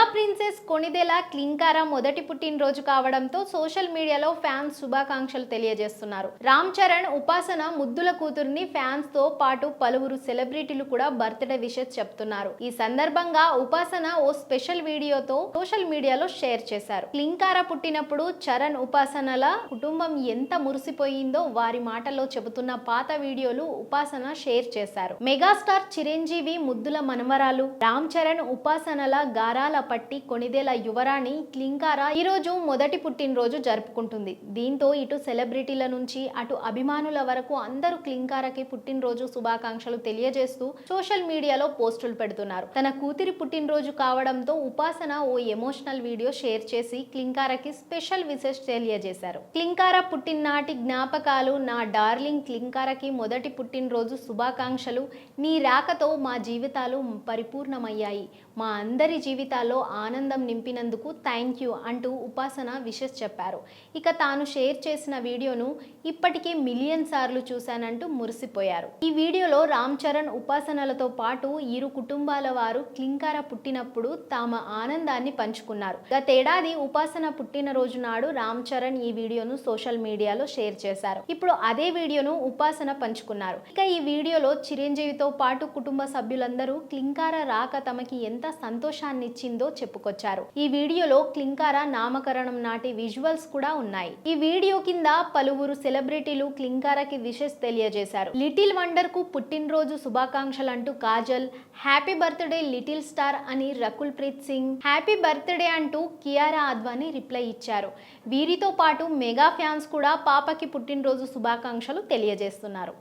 Mega princess Konidela క్లింకార మొదటి పుట్టినరోజు కావడంతో సోషల్ మీడియాలో ఫ్యాన్స్ శుభాకాంక్షలు తెలియజేస్తున్నారు. రామ్ చరణ్ ఉపాసన ముద్దుల కూతుర్ని ఫ్యాన్స్తో పాటు పలువురు సెలబ్రిటీలు కూడా బర్త్డే విషెస్ చెప్తున్నారు. ఈ సందర్భంగా ఉపాసన ఓ స్పెషల్ వీడియోతో సోషల్ మీడియాలో షేర్ చేశారు. క్లింకార పుట్టినప్పుడు చరణ్ ఉపాసనల కుటుంబం ఎంత మురిసిపోయిందో వారి మాటల్లో చెబుతున్న పాత వీడియోలు ఉపాసన షేర్ చేశారు. మెగాస్టార్ చిరంజీవి ముద్దుల మనమరాలు రామ్ చరణ్ ఉపాసనల గారాల పట్టి కొనిదేల యువరాణి క్లింకారా ఈరోజు మొదటి పుట్టినరోజు జరుపుకుంటుంది. దీంతో ఇటు సెలబ్రిటీల నుంచి అటు అభిమానుల వరకు అందరూ క్లింకారాకి పుట్టినరోజు శుభాకాంక్షలు తెలియజేస్తూ సోషల్ మీడియాలో పోస్టులు పెడుతున్నారు. తన కూతురి పుట్టినరోజు కావడంతో ఉపాసన ఓ ఎమోషనల్ వీడియో షేర్ చేసి క్లింకారాకి స్పెషల్ విశేష్ తెలియజేశారు. క్లింకారా పుట్టిననాటి జ్ఞాపకాలు నా డార్లింగ్ క్లింకారాకి మొదటి పుట్టినరోజు శుభాకాంక్షలు నీ రాకతో మా జీవితాలు పరిపూర్ణమయ్యాయి. మా అందరి జీవితాల్లో ఆనందం నింపినందుకు థ్యాంక్ యూ అంటూ ఉపాసన విషెస్ చెప్పారు. ఇక తాను షేర్ చేసిన వీడియోను ఇప్పటికే మిలియన్ సార్లు చూశానంటూ మురిసిపోయారు. ఈ వీడియోలో రామ్ చరణ్ ఉపాసనలతో పాటు ఇరు కుటుంబాల వారు క్లింకార పుట్టినప్పుడు తమ ఆనందాన్ని పంచుకున్నారు. గతేడాది ఉపాసన పుట్టినరోజు నాడు రామ్ చరణ్ ఈ వీడియోను సోషల్ మీడియాలో షేర్ చేశారు. ఇప్పుడు అదే వీడియోను ఉపాసన పంచుకున్నారు. ఇక ఈ వీడియోలో చిరంజీవితో పాటు కుటుంబ సభ్యులందరూ క్లింకార రాక తమకి ఎంత సంతోషాన్ని ఇచ్చిందో చెప్పుకొచ్చారు. ఈ వీడియోలో క్లింకార నామకరణం నాటి విజువల్స్ కూడా ఉన్నాయి. ఈ వీడియో కింద పలువురు సెలబ్రిటీలు క్లింకారకి విషెస్ తెలియజేశారు. లిటిల్ వండర్కు పుట్టినరోజు శుభాకాంక్షలు అంటూ Kajal happy birthday little star అని రకుల్ ప్రీత్ సింగ్ హ్యాపీ బర్త్డే అంటూ కియారా అద్వానీ రిప్లై ఇచ్చారు. వీరితో పాటు మెగా ఫ్యాన్స్ కూడా పాపకి పుట్టినరోజు శుభాకాంక్షలు తెలియజేస్తున్నారు.